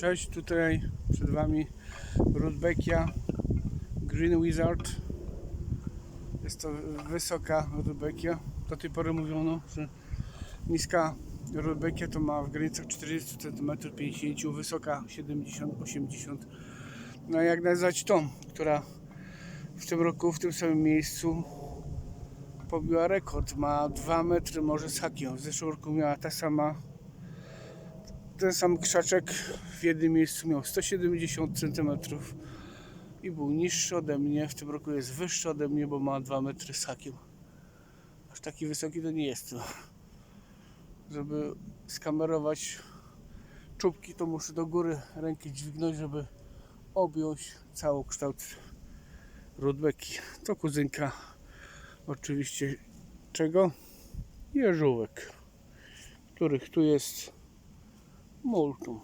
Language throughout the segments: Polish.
Cześć, tutaj przed Wami Rudbeckia Green Wizard. Jest to wysoka Rudbeckia. Do tej pory mówiono, że niska Rudbeckia to ma w granicach 40 cm, 50 wysoka 70-80 No jak nazwać tą, która w tym roku w tym samym miejscu pobiła rekord. Ma 2 metry może z hakiem. W zeszłym roku miała ta sama ten sam krzaczek w jednym miejscu miał 170 cm i był niższy ode mnie. W tym roku jest wyższy ode mnie, bo ma 2 metry z hakiem. Aż taki wysoki to nie jest. No. Żeby skamerować czubki, to muszę do góry rękę dźwignąć, żeby objąć cały kształt rudbeki. To kuzynka oczywiście czego? Jeżówek, których tu jest multum.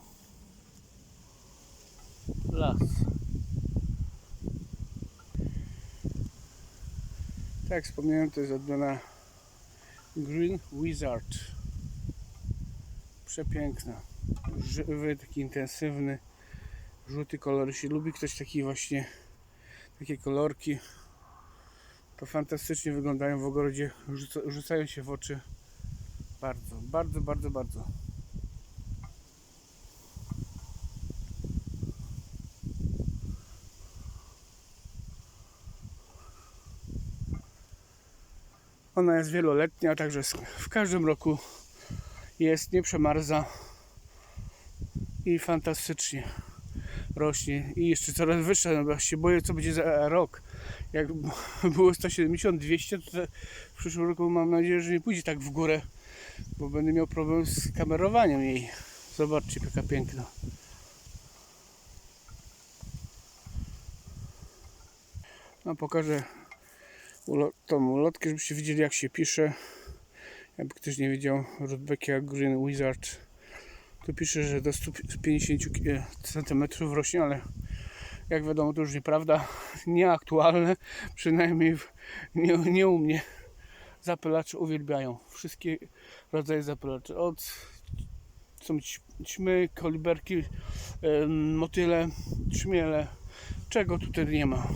Las. Tak wspomniałem, to jest odmiana Green Wizard. Przepiękna. Żywy, taki intensywny, żółty kolor. Jeśli lubi ktoś taki właśnie, takie kolorki, to fantastycznie wyglądają w ogrodzie. Rzuca, rzucają się w oczy. Bardzo, bardzo, bardzo, bardzo. Ona jest wieloletnia, także w każdym roku jest, nie przemarza i fantastycznie rośnie i jeszcze coraz wyższa, no bo ja się boję co będzie za rok. Jak było 170, 200, to w przyszłym roku mam nadzieję, że nie pójdzie tak w górę, bo będę miał problem z kamerowaniem jej. Zobaczcie, jaka piękna. No pokażę tą ulotkę, żebyście widzieli jak się pisze. Jakby ktoś nie wiedział, Rudbeckia Green Wizard. Tu pisze, że do 150 cm rośnie, ale jak wiadomo to już nieprawda. Nieaktualne, przynajmniej nie, nie u mnie. Zapylacze uwielbiają. Wszystkie rodzaje zapylaczy. Od są ćmy, koliberki, motyle, trzmiele. Czego tutaj nie ma?